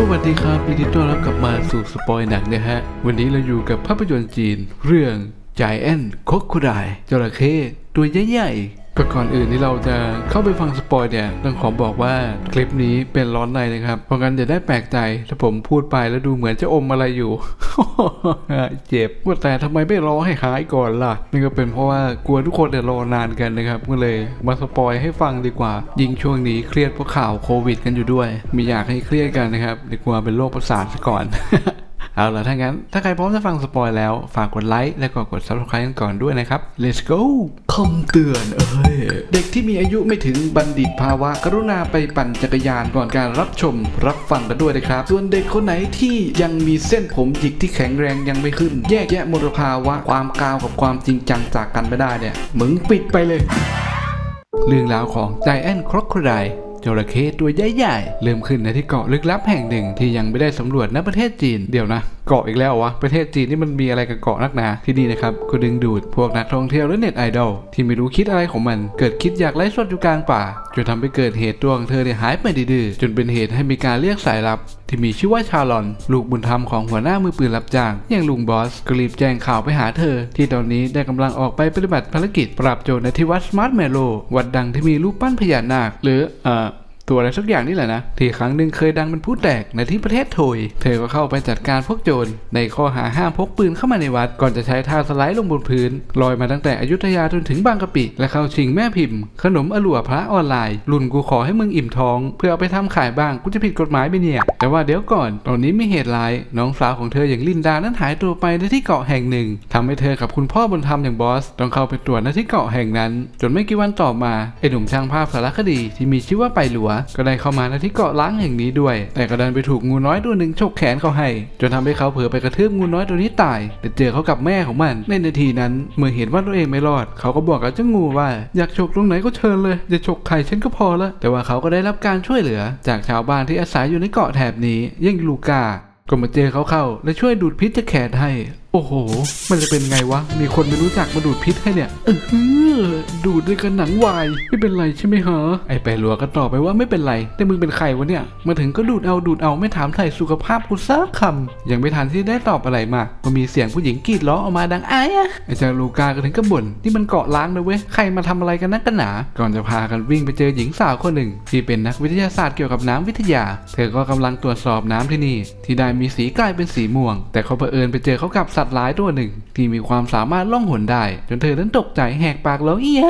สวัสดีครับยินดีต้อนรับกลับมาสู่สปอยหนังนะฮะ วันนี้เราอยู่กับภาพยนตร์จีน เรื่อง Giant Crocodile จระเข้ตัวใหญ่ๆ ก็ก่อนอื่นที่เราจะเข้าไปฟังสปอยเนี่ยต้องขอบอกว่าคลิปนี้เป็นร้อนในนะครับ เพราะงั้นอย่าได้แปลกใจถ้าผมพูดไปแล้วดูเหมือนจะอมอะไรอยู่ เจ็บว่าแต่ทำไมไม่รอให้หายก่อนล่ะนี่ก็เป็นเพราะว่ากลัวทุกคนจะรอนานกันนะครับก็เลยมาสปอยให้ฟังดีกว่า ยิ่งช่วงนี้เครียดเพราะข่าวโควิด กันอยู่ด้วยไม่อยากให้เครียดกันนะครับดีกว่าเป็นโรคประสาทซะก่อน เอาล่ะถ้างั้น ถ้าใครพร้อมจะฟังสปอยแล้ว ฝากกดไลค์และก็กด subscribe กันก่อนด้วยนะครับ let's go คำเตือนเอ้ย เด็กที่มีอายุไม่ถึงบัณฑิตภาวะ กรุณาไปปั่นจักรยานก่อนการรับชมรับฟังกันด้วยนะครับ ส่วนเด็กคนไหนที่ยังมีเส้นผมหยิกที่แข็งแรงยังไม่ขึ้น แยกแยะมลภาวะความกาวกับความจริงจังจากกันไม่ได้เนี่ยมึงปิดไปเลย เรื่องราวของ Giant Crocodile จระเข้ตัวใหญ่ๆเริ่มขึ้นในที่เกาะลึกลับแห่งหนึ่งที่ยังไม่ได้สำรวจในประเทศจีนเดี๋ยวนะ เกาะอีกแล้ววะ ประเทศจีนนี่มันมีอะไรกับเกาะนักหนา ที่นี่นะครับก็ดึงดูดพวกนักท่องเที่ยวและเน็ตไอดอลที่ไม่รู้คิดอะไรของมัน เกิดคิดอยากไล่สดอยู่กลางป่าจนทำให้เกิดเหตุตัวของเธอเนี่ยหายไปดื้อจนเป็นเหตุให้มีการเรียกสายลับ ที่มีชื่อว่าชาลอน ลูกบุญธรรมของหัวหน้ามือปืนรับจ้าง อย่างลุงบอสก็รีบแจ้งข่าวไปหาเธอ ที่ตอนนี้ได้กำลังออกไปปฏิบัติภารกิจ ปราบโจรในที่วัดสมาร์ทแมโลวัดดังที่มีรูปปั้นพญานาคหรือเอ่อ ตัวอะไรสักอย่างนี่แหละนะ ที่ครั้งหนึ่งเคยดังเป็นผู้แตกในที่ประเทศโถย เธอก็เข้าไปจัดการพวกโจรในข้อหาห้ามพกปืนเข้ามาในวัด ก่อนจะใช้ท่าสไลด์ลงบนพื้นลอยมาตั้งแต่อยุธยาจนถึงบางกะปิ และเข้าชิงแม่พิมพ์ ขนมอลัวพระออนไลน์ รุ่นกูขอให้มึงอิ่มท้อง เพื่อเอาไปทำขายบ้างกูจะผิดกฎหมายไปเนี่ย แต่ว่าเดี๋ยวก่อนตอนนี้มีเหตุร้ายน้องสาวของเธออย่างลินดานั้นหายตัวไปในที่เกาะแห่งหนึ่งทำให้เธอกับคุณพ่อบุญธรรมอย่างบอสต้องเข้าไปตรวจในที่เกาะแห่งนั้น จนไม่กี่วันต่อมาไอหนุ่มช่างภาพสารคดีที่มีชื่อว่าไปหลัวก็ได้เข้ามาในที่เกาะล้างแห่งนี้ด้วย แต่ก็ดันไปถูกงูน้อยตัวหนึ่งฉกแขนเขาให้ จนทำให้เขาเผลอไปกระทืบงูน้อยตัวนี้ตาย แต่เจอเขากับแม่ของมัน ในนาทีนั้น เมื่อเห็นว่าตัวเองไม่รอด เขาก็บอกกับเจ้างูว่าอยากฉกตรงไหนก็เชิญเลยอย่าฉกไข่ฉันก็พอละแต่ว่าเขาก็ได้รับการช่วยเหลือ จากชาวบ้านที่อาศัยอยู่ในเกาะแถบนี้อยังลูกาก็มาเจอเขาเข้าและช่วยดูดพิษจากแขนให้ โอ้โห มันจะเป็นไงวะ มีคนไม่รู้จักมาดูดพิษให้เนี่ยเออดูดด้วยกันหนังวายไม่เป็นไรใช่ไหมฮะ ไอไปหลัวก็ตอบไปว่าไม่เป็นไร แต่มึงเป็นใครวะเนี่ย มาถึงก็ดูดเอาดูดเอาไม่ถามไถ่สุขภาพกูสักคำ ยังไม่ทันที่ได้ตอบอะไรมา ก็มีเสียงผู้หญิงกรีดร้องออกมาดังอ้ายอะไอจ้าลูกาก็ถึงกับบ่นนี่มันเกาะล้างนะเว้ย ใครมาทำอะไรกันนักกันหนา ก่อนจะพากันวิ่งไปเจอหญิงสาวคนหนึ่ง ที่เป็นนักวิทยาศาสตร์เกี่ยวกับน้ำวิทยา เธอก็กำลังตรวจสอบน้ำที่นี่ ที่ได้มีสีกลายเป็นสีม่วง แต่เขาเผอิญไปเจอเขากับสัตว์ร้ายตัวหนึ่ง ที่มีความสามารถล่องหนได้ จนเธอนั้นตกใจแหกปากร้องเอีย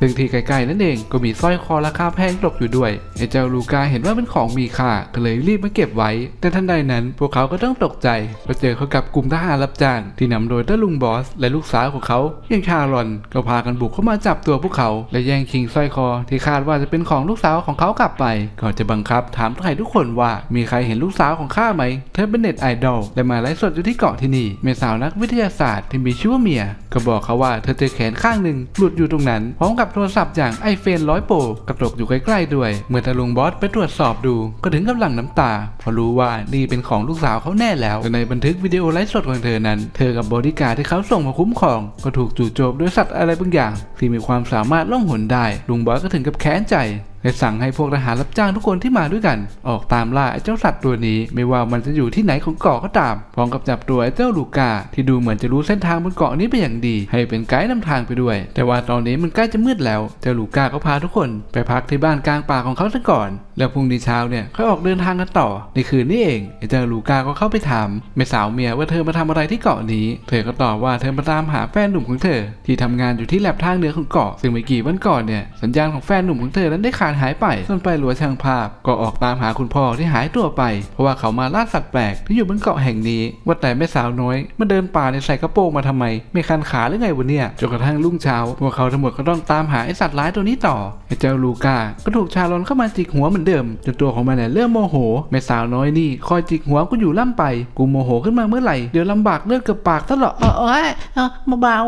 ซึ่งที่ใกล้ๆนั่นเองก็มีสร้อยคอราคาแพงตกอยู่ด้วยไอ้เจ้าลูกาเห็นว่าเป็นของมีค่าก็เลยรีบมาเก็บไว้ แต่ทันใดนั้นพวกเขาก็ต้องตกใจพอเจอเขากับกลุ่มทหารรับจ้าง ที่นำโดยต้าลุงบอส และลูกสาวของเขาอย่างชาลอนก็พากันบุกเข้ามาจับตัวพวกเขา และแย่งชิงสร้อยคอที่คาดว่าจะเป็นของลูกสาวของเขากลับไปก่อนจะบังคับถามใครทุกคนว่ามีใครเห็นลูกสาวของข้าไหมเธอเป็นเน็ตไอดอลและมาไลฟ์สดอยู่ที่เกาะที่นี่แม่สาวนักวิทยาศาสตร์ที่มีชื่อว่าเมีย ก็บอกเขาว่าเธอเจอแขนข้างหนึ่งหลุดอยู่ตรงนั้นพร้อมกับับโทรศัพท์อย่างไอเฟนร้อยโปรกระตกอยู่ใกล้ๆด้วย เมื่อตะลุงบอสไปตรวจสอบดู ก็ถึงกับหลั่งน้ำตา เพราะรู้ว่านี่เป็นของลูกสาวเขาแน่แล้วแต่ในบันทึกวิดีโอไลฟ์สดของเธอนั้น เธอกับบอดี้การ์ดที่เขาส่งมาคุ้มครอง ก็ถูกจู่โจมด้วยสัตว์อะไรบางอย่าง ที่มีความสามารถล่องหนได้ลุงบอสก็ถึงกับแค้นใจ และสั่งให้พวกทหารรับจ้างทุกคนที่มาด้วยกัน ออกตามล่าไอ้เจ้าสัตว์ตัวนี้ ไม่ว่ามันจะอยู่ที่ไหนของเกาะก็ตามพร้อมกับจับตัวไอ้เจ้าลูกา ที่ดูเหมือนจะรู้เส้นทางบนเกาะนี้เป็นอย่างดี ให้เป็นไกด์นำทางไปด้วย แต่ว่าตอนนี้มันใกล้จะมืดแล้วเจ้าลูกาก็พาทุกคน ไปพักที่บ้านกลางป่าของเขาซะก่อน แล้วพรุ่งนี้เช้าเนี่ยค่อยออกเดินทางกันต่อ ในคืนนี้เองไอ้เจ้าลูกาก็เข้าไปถามแม่สาวเมียว่าเธอมาทำอะไรที่เกาะนี้ เธอก็ตอบว่าเธอมาตามหาแฟนหนุ่มของเธอ ที่ทำงานอยู่ที่แลบทางเหนือของเกาะซึ่งไม่กี่วันก่อนเนี่ยสัญญาณของแฟนหนุ่มของเธอนั้นได้ขาดหายไป ส่วนไปหลัวช่างภาพ ก็ออกตามหาคุณพ่อที่หายตัวไป เพราะว่าเขามาล่าสัตว์แปลกที่อยู่บนเกาะแห่งนี้ ว่าแต่แม่สาวน้อยมาเดินป่าในใส่กระโปรงมาทำไม ไม่คันขาหรือไงวะเนี่ยจนกระทั่งรุ่งเช้า พวกเขาทั้งหมดก็ต้องตามหาไอสัตว์ร้ายตัวนี้ต่อไอเจ้าลูก้าก็ถูกชาลอนเข้ามาจิกหัวเหมือนเดิมจนตัวของมันเนี่ยเริ่มโมโหแม่สาวน้อยนี่คอยจิกหัวกูอยู่ล่ำไปกูโมโหขึ้นมาเมื่อไหร่เดี๋ยวลำบากเลือดกับปากตลอดเออเออเออเบา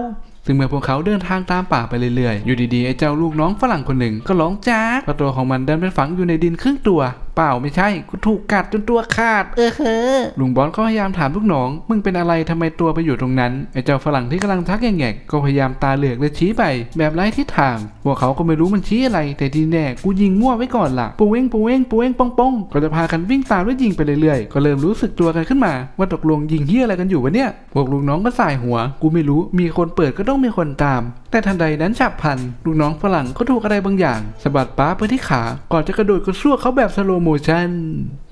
ซึ่งเมื่อพวกเขาเดินทางตามป่าไปเรื่อยๆ อยู่ดีๆ ไอ้เจ้าลูกน้องฝรั่งคนหนึ่งก็ร้องจ้าเพราะตัวของมันเดินไปฝังอยู่ในดินครึ่งตัว เปล่าไม่ใช่กูถูกกัดจนตัวขาด เออเฮ้อลุงบอสก็พยายามถามลูกน้อง มึงเป็นอะไรทำไมตัวไปอยู่ตรงนั้น ไอ้เจ้าฝรั่งที่กำลังทักแง่ๆก็พยายามตาเหลือกและชี้ไป แบบไร้ทิศทางพวกเขาก็ไม่รู้มันชี้อะไร แต่ที่แน่กูยิงมั่วไว้ก่อนล่ะปูเว้งปูเว้งปูเว้งปองปองก็จะพากันวิ่งตามและยิงไปเรื่อยๆ ก็เริ่มรู้สึกตัวกันขึ้นมา ว่าตกลงยิงเฮียอะไรกันอยู่วะเนี่ยพวกลูกน้องก็สายหัว กูไม่รู้มีคนเปิดก็ต้องมีคนตาม แต่ทันใดนั้นฉับพลันลูกน้องฝรั่งก็ถูกอะไรบางอย่างสะบัดป้าไปที่ขา ก่อนจะกระโดดกระซวกเขาแบบสโลโมชั่น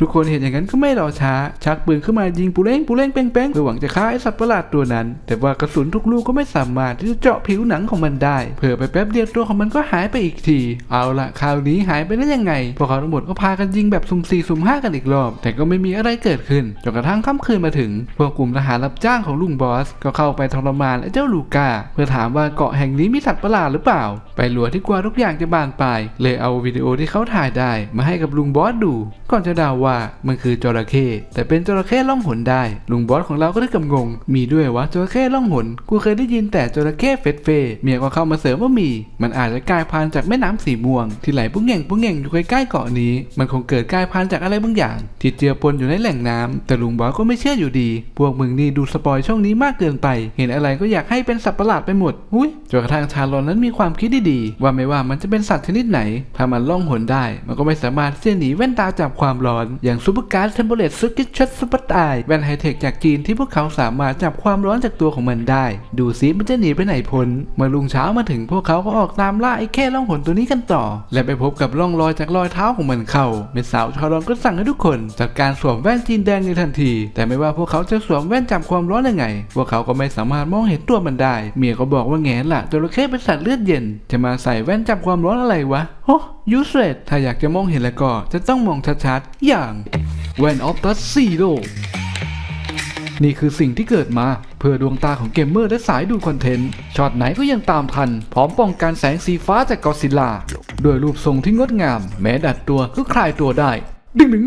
ทุกคนเห็นอย่างนั้นก็ไม่รอช้า ชักปืนขึ้นมายิงปูเล้งปูเล้งเป้งเป้งเพื่อหวังจะฆ่าไอ้สัตว์ประหลาดตัวนั้น แต่ว่ากระสุนทุกลูกก็ไม่สามารถที่จะเจาะผิวหนังของมันได้เผื่อไปแป๊บเดียวตัวของมันก็หายไปอีกที เอาละคราวนี้หายไปได้ยังไงพวกเขาทั้งหมดก็พากันยิงแบบสุ่มสี่สุ่มห้ากันอีกรอบ แต่ก็ไม่มีอะไรเกิดขึ้นจนกระทั่งค่ำคืนมาถึงพวกกลุ่มทหารรับจ้างของลุงบอส ก็เข้าไปทรมานไอ้เจ้าลูก้าเพื่อถามว่าเกาะแห่งนี้มีสัตว์ประหลาดหรือเปล่า ไปหลัวที่กลัวทุกอย่างจะบานปลายเลยเอาวิดีโอที่เขาถ่ายได้ มาให้กับลุงบอสดู ก่อนจะเดาว่ามันคือจระเข้แต่เป็นจระเข้ล่องหนได้ ลุงบอสของเราก็ได้กำงง มีด้วยวะจระเข้ล่องหนกูเคยได้ยินแต่จระเข้เฟสเฟเมียก็เข้ามาเสริมว่ามี มันอาจจะกลายพันธุ์จากแม่น้ำสีม่วง ที่ไหลปุ้งเง่งปุ้งเง่งอยู่ใกล้ๆเกาะนี้ มันคงเกิดกลายพันธุ์จากอะไรบางอย่าง ที่เจือปนอยู่ในแหล่งน้ำแต่ลุงบอสก็ไม่เชื่ออยู่ดี พวกมึงนี่ดูสปอยช่องนี้มากเกินไป เห็นอะไรก็อยากให้เป็นสัตว์ประหลาดไปหมด อุ้ยจนกระทั่งชาลอนนั้นมีความคิดดีๆว่าไม่ว่ามันจะเป็นสัตว์ชนิดไหน ถ้ามันล่องหนได้ มันก็ไม่สามารถที่จะหนีแว่นตาจับความร้อน อย่างซูเปอร์การ์ดเทมเ e เลตซึกิชัดซูเปอร์ไอแว่นไฮเทคจากจีนที่พวกเขาสามารถจับความร้อนจากตัวของมันได้ ดูซิมันจะหนีไปไหนพ้นเมื่อลุงเช้ามาถึงพวกเขาก็ออกตามล่าไอ้แค่ล่องหนตัวนี้กันต่อ และไปพบกับร่องรอยจากรอยเท้าของมันเข้าเมสาวชาลอนก็สั่งให้ทุกคนจัดการสวมแว่นจีนแดงในทันที แต่ไม่ว่าพวกเขาจะสวมแว่นจับความร้อนยังไง พวกเขาก็ไม่สามารถมองเห็นตัวมันได้ เมียก็บอกว่าแง่ละจระเข้เป็นสัตว์เลือดเย็น จะมาใส่แว่นจับความร้อนอะไรวะโอ้ยูสเรตถ้าอยากจะมองเห็นแล้วก็จะต้องมองชัดๆ อย่างแว่นออฟตัสซีโรนี่คือสิ่งที่เกิดมาเพื่อดวงตาของเกมเมอร์และสายดูคอนเทนต์ ช็อตไหนก็ยังตามทัน พร้อมป้องกันแสงสีฟ้าจากกอซิลลา ด้วยรูปทรงที่งดงาม แม้ดัดตัวก็คลายตัวได้ ดึงดึง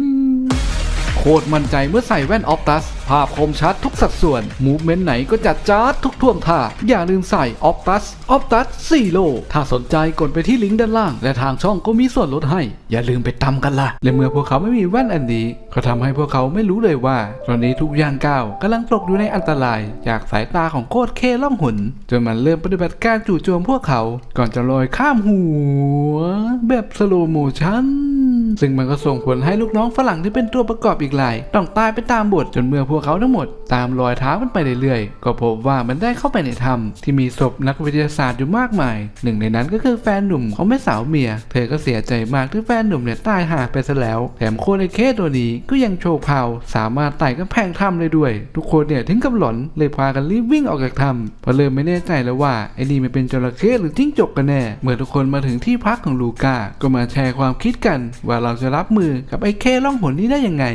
โคตรมั่นใจเมื่อใส่แว่นออฟตัสภาพคมชัดทุกสัดส่วน มูฟเมนต์ไหนก็จัดจ้าทุกท่วงท่า อย่าลืมใส่ออฟตัสออฟตัสซีโร่ถ้าสนใจกดไปที่ลิงก์ด้านล่าง และทางช่องก็มีส่วนลดให้ อย่าลืมไปตำกันล่ะ และเมื่อพวกเขาไม่มีแว่นอันนี้ก็ทำให้พวกเขาไม่รู้เลยว่า ตอนนี้ทุกย่างก้าวกำลังตกอยู่ในอันตราย จากสายตาของโคตรเคล่องหุน จนมันเริ่มปฏิบัติการจู่โจมพวกเขา ก่อนจะลอยข้ามหัว แบบสโลโมชั่นซึ่งมันก็ส่งผลให้ลูกน้องฝรั่งที่เป็นตัวประกอบอีกหลาย ต้องตายไปตามบทจนเมื่อพวกเขาทั้งหมดตามรอยเท้ามันไปเรื่อยๆ ก็พบว่ามันได้เข้าไปในถ้ำที่มีศพนักวิทยาศาสตร์อยู่มากมาย หนึ่งในนั้นก็คือแฟนหนุ่มของแม่สาวเมีย เธอก็เสียใจมากที่แฟนหนุ่มเนี่ยตายหาไปซะแล้ว แถมโคไอเคตัวนี้ก็ยังโชว์พาสามารถไต่กำแพงถ้ำได้ด้วย ทุกคนเนี่ยถึงกับหลอนเลยพากันรีบวิ่งออกจากถ้ำเพราะเริ่มไม่แน่ใจแล้วว่าไอ้นี่มันเป็นจระเข้หรือจิ้งจกกันแน่ เมื่อทุกคนมาถึงที่พักของลูก้าก็มาแชร์ความคิดกัน ว่าเราจะรับมือกับไอ้เคล่องหนนี้ได้ยังไง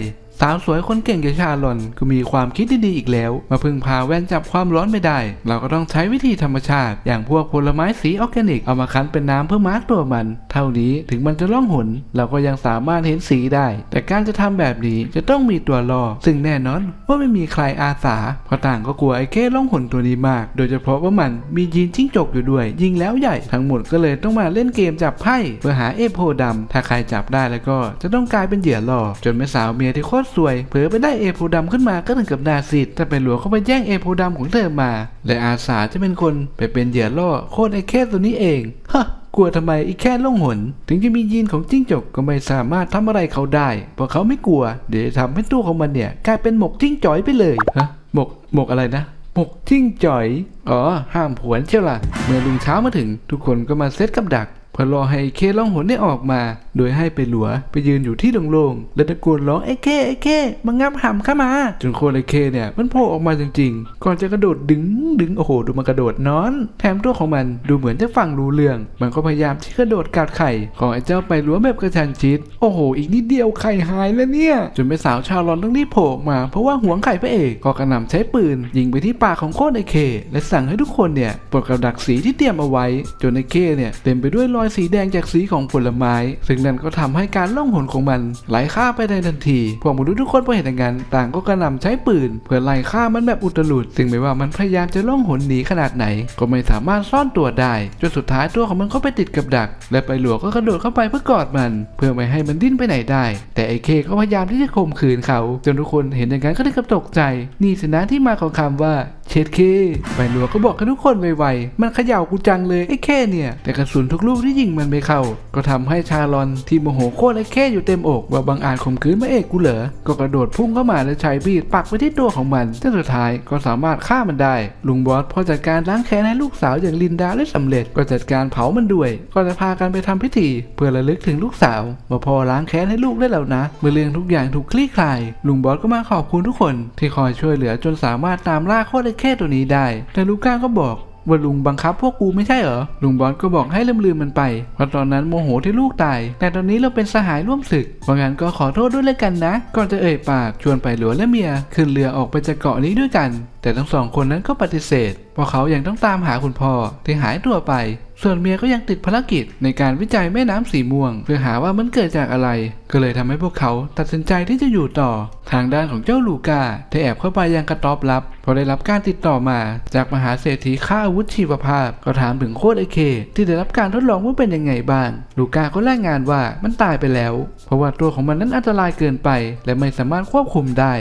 สาวสวยคนเก่งอย่างชาลอนก็มีความคิดดีๆอีกแล้ว มาพึ่งพาแว่นจับความร้อนไม่ได้ เราก็ต้องใช้วิธีธรรมชาติ อย่างพวกผลไม้สีออร์แกนิกเอามาคั้นเป็นน้ำเพื่อมาร์กตัวมัน เท่านี้ถึงมันจะล่องหน เราก็ยังสามารถเห็นสีได้ แต่การจะทำแบบนี้จะต้องมีตัวรอซึ่งแน่นอนว่าไม่มีใครอาสาเพราะต่างก็กลัวไอ้แค่ล่องหนตัวนี้มาก โดยเฉพาะว่ามันมียีนจิ้งจกอยู่ด้วย ยิงแล้วใหญ่ทั้งหมดก็เลยต้องมาเล่นเกมจับไพ่เพื่อหาเอโพดำถ้าใครจับได้แล้วก็จะต้องกลายเป็นเหยื่อล่อจนแม่สาวเมียที่โคตรสวย เผลอไปได้เอโพดำขึ้นมาก็ถึงกับนาซิดแต่ไปหลวงเข้าไปแย่งเอโพดำของเธอมา และอาสาจะเป็นคนไปเป็นเหยื่อล่อโคตรไอ้แค่ตัวนี้เองฮะกลัวทำไมอีกแค่ล่องหน ถึงจะมียีนของจิ้งจกก็ไม่สามารถทำอะไรเขาได้ เพราะเขาไม่กลัว เดี๋ยวทำให้ตัวของมันเนี่ยกลายเป็นหมกจิ้งจ๋อยไปเลยฮะหมกหมกอะไรนะหมกจิ้งจ๋อย อ๋อ ห้ามผวนเชียวล่ะ เมื่อลุงเช้ามาถึง ทุกคนก็มาเซตกับดัก พอรอให้เคล่องหนได้ออกมา โดยให้ไปหลัวไปยืนอยู่ที่โล่งๆและตะโกนร้องไอ้เคไอ้เคมางับหำเข้ามา จนโคไอ้เคเนี่ยมันโผล่ออกมาจริง ๆ ก่อนจะกระโดดดึงดึงโอ้โหดูมันกระโดดนอน แถมตัวของมันดูเหมือนจะฟังรู้เรื่อง มันก็พยายามที่กระโดดกัดไข่ของไอ้เจ้าไปหลัวแบบกระชันชิด โอ้โห อีกนิดเดียวไข่หายแล้วเนี่ยจนเป็นสาวชาวลอนต้องรีบโผล่ออกมาเพราะว่าหวงไข่พระเอกก็กระหน่ำใช้ปืน ยิงไปที่ปากของโคไอ้เคและสั่งให้ทุกคนเนี่ยปลดกับดักสีที่เตรียมเอาไว้ จนไอ้เคเนี่ยเต็มไปด้วยรอยสีแดงจากสีของผลไม้ ซึ่งนั่นก็ทำให้การล่องหนของมันไหลฆ่าไปในทันที พวกมนุษย์ทุกคนพอเห็นอย่างนั้นต่างก็กระหน่ำใช้ปืน เพื่อไล่ฆ่ามันแบบอุตลุดซึ่งไม่ว่ามันพยายามจะล่องหนหนีขนาดไหน ก็ไม่สามารถซ่อนตัวได้จนสุดท้ายตัวของมันก็ไปติดกับดัก และไปหลวงก็กระโดดเข้าไปเพื่อกอดมัน เพื่อไม่ให้มันดิ้นไปไหนได้ แต่ไอ้เคก็พยายามที่จะข่มขืนเขา จนทุกคนเห็นอย่างนั้นก็ได้กับตกใจนี่สนะที่มาของคำว่าเช็ดเคใบหลวงก็บอกกับทุกคนไวๆมันเขย่ากูจังเลยไอ้แค่เนี่ยแต่กระสุนทุกลูกที่ยิงมันไม่เข้า ก็ทำให้ชาลอนที่โมโหโคตรไอ้แค่อยู่เต็มอกว่าบางอาจข่มขืนพระเอกกูเหรอก็กระโดดพุ่งเข้ามาและใช้บีดปักไปที่ตัวของมันจนสุดท้ายก็สามารถฆ่ามันได้ ลุงบอสพอจัดการล้างแค้นให้ลูกสาวอย่างลินดาได้สำเร็จ ก็จัดการเผามันด้วย ก็จะพากันไปทำพิธี เพื่อระลึกถึงลูกสาวว่าพอล้างแค้นให้ลูกได้แล้วนะ เมื่อเรื่องทุกอย่างถูกคลี่คลาย ลุงบอสก็มาขอบคุณทุกคน ที่คอยช่วยเหลือจนสามารถตามล่าโคตรไอ้แค่ตัวนี้ได้ แต่ลูก้าก็บอก ว่าลุงบังคับพวกกูไม่ใช่เหรอ ลุงบอสก็บอกให้ลืมลืมมันไป เพราะตอนนั้นโมโหที่ลูกตาย แต่ตอนนี้เราเป็นสหายร่วมศึกเพราะงั้นก็ขอโทษด้วยเลยกันนะ ก่อนจะเอ่ยปากชวนไปหลัวและเมีย ขึ้นเรือออกไปจากเกาะนี้ด้วยกัน แต่ทั้งสองคนนั้นก็ปฏิเสธ เพราะเขายังต้องตามหาคุณพ่อที่หายตัวไป ส่วนเมียก็ยังติดภารกิจในการวิจัยแม่น้ำสีม่วง เพื่อหาว่ามันเกิดจากอะไร ก็เลยทำให้พวกเขาตัดสินใจที่จะอยู่ต่อ ทางด้านของเจ้าลูกาได้แอบเข้าไปยังกระต๊อบลับพราะได้รับการติดต่อมา จากมหาเศรษฐีค่าอาวุธชีวภาพ ก็ถามถึงโคตรไอเค ที่ได้รับการทดลองว่าเป็นยังไงบ้าง ลูกาก็รายงานว่ามันตายไปแล้ว เพราะว่าตัวของมันนั้นอันตรายเกินไป และไม่สามารถควบคุมได้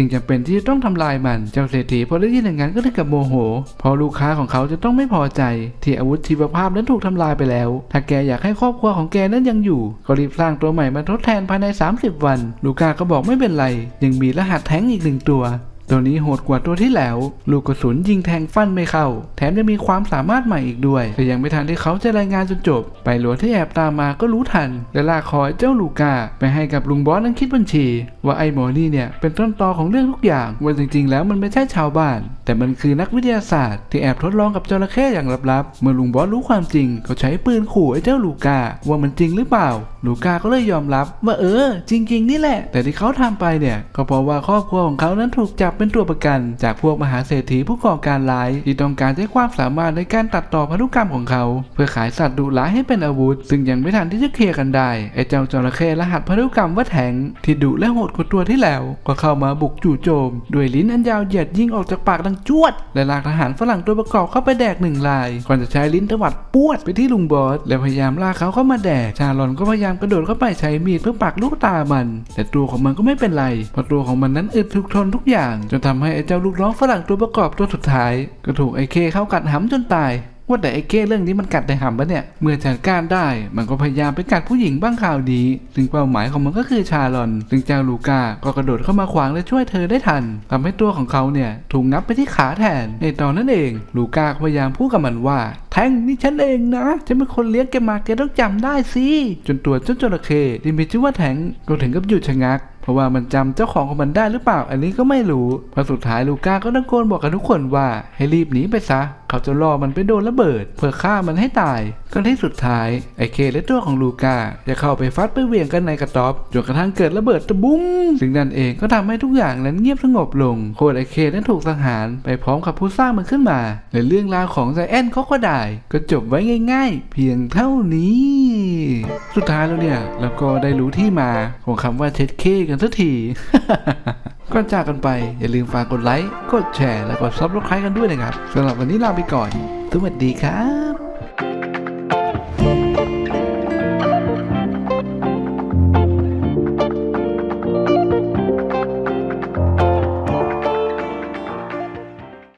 จึงจำเป็นที่จะต้องทำลายมันเจ้าเศรษฐีพอได้ยินอย่างนั้นก็ถึงกับโมโหเพราะลูกค้าของเขาจะต้องไม่พอใจ ที่อาวุธชีวภาพนั้นถูกทำลายไปแล้ว ถ้าแกอยากให้ครอบครัวของแกนั้นยังอยู่ ก็รีบสร้างตัวใหม่มาทดแทนภายใน 30 วัน ลูก้าก็บอกไม่เป็นไร ยังมีรหัสแท้งอีกหนึ่งตัว ตัวนี้โหดกว่าตัวที่แล้ว ลูกกระสุนยิงแทงฟันไม่เข้า แถมยังมีความสามารถใหม่อีกด้วย แต่ยังไม่ทันที่เขาจะรายงานจนจบ ไปหลวงที่แอบตามมาก็รู้ทัน และลากคอยเจ้าลูกาไปให้กับลุงบอสนั้นคิดบัญชี ว่าไอ้หมอนี่เนี่ยเป็นต้นตอของเรื่องทุกอย่างว่าจริง ๆ แล้วมันไม่ใช่ชาวบ้าน แต่มันคือนักวิทยาศาสตร์ ที่แอบทดลองกับจระเข้อย่างลับๆ เมื่อลุงบอสรู้ความจริงเขาใช้ปืนขู่ไอ้เจ้าลูกาว่ามันจริงหรือเปล่า ลูกาก็เลยยอมรับว่าเออ จริง ๆ นี่แหละ แต่ที่เขาทำไปเนี่ยก็เพราะว่าครอบครัวของเขานั้นถูกจับเป็นตัวประกัน จากพวกมหาเศรษฐีผู้ก่อการร้ายที่ต้องการใช้ความสามารถในการตัดต่อพันธุกรรมของเขา เพื่อขายสัตว์ดุร้ายให้เป็นอาวุธ ซึ่งยังไม่ทันที่จะเคลียร์กันได้ไอ้เจ้าจระเข้รหัสพันธุกรรมว่าแทงที่ดุและโหดกว่าตัวที่แล้ว ก็เข้ามาบุกจู่โจมด้วยลิ้นอันยาวเหยียดยิงออกจากปากดังจวด และลากทหารฝรั่งตัวประกอบเข้าไปแดกหนึ่งลายก่อนจะใช้ลิ้นตวัดปวดไปที่ลุงบอสและพยายามลากเขาเข้ามาแดกชาลอนก็พยายามกระโดดเข้าไปใช้มีดเพื่อปักลูกตามัน แต่ตัวของมันก็ไม่เป็นไรเพราะตัวของมันนั้นอึดทุกทนทุกอย่างจนทำให้ไอ้เจ้าลูกน้องฝรั่งตัวประกอบตัวสุดท้าย ก็ถูกไอ้เคเข้ากัดหำจนตายว่าแต่ไอ้เก้เรื่องนี้มันกัดในหำปะเนี่ย เมื่อจัดการได้ มันก็พยายามไปกัดผู้หญิงบ้างข่าวดี ซึ่งเป้าหมายของมันก็คือชาลอน ซึ่งเจ้าลูก้าก็กระโดดเข้ามาขวางและช่วยเธอได้ทันทำให้ตัวของเขาเนี่ยถูกงับไปที่ขาแทน ในตอนนั้นเอง ลูก้าพยายามพูดกับมันว่า แทงนี่ฉันเองนะ ฉันเป็นคนเลี้ยงแกมาแกต้องจำได้สิ จนตัวเจ้าจระเข้ที่มีชื่อว่าแทงก็ถึงกับหยุดชะงัก ราะว่ามันจำเจ้าของของมันได้หรือเปล่า อันนี้ก็ไม่รู้พอสุดท้ายลูก้าก็ตะโกนบอกกับทุกคนว่าให้รีบหนีไปซะ เขาจะล่อมันไปโดนระเบิด เพื่อฆ่ามันให้ตายก็ที่สุดท้ายไอเคและตัวของลูกาจะเข้าไปฟัดไปเหวี่ยงกันในกระต๊อบจนกระทั่งเกิดระเบิดตะบุ้งซึ่งนั่นเองก็ทำให้ทุกอย่างนั้นเงียบสงบลงโคดไอเคนั้นถูกสังหารไปพร้อมกับผู้สร้างมันขึ้นมาและเรื่องราวของไซแอนเขาก็ได้ก็จบไว้ง่าย ๆ เพียงเท่านี้ สุดท้ายแล้วเนี่ยเราก็ได้รู้ที่มาของคำว่าเช็ดเคกันสักที ก่อนจากกันไป อย่าลืมฝากกดไลค์ กดแชร์ แล้วก็ซับสไครต์กันด้วยนะครับสำหรับวันนี้ลาไปก่อน สวัสดีครับ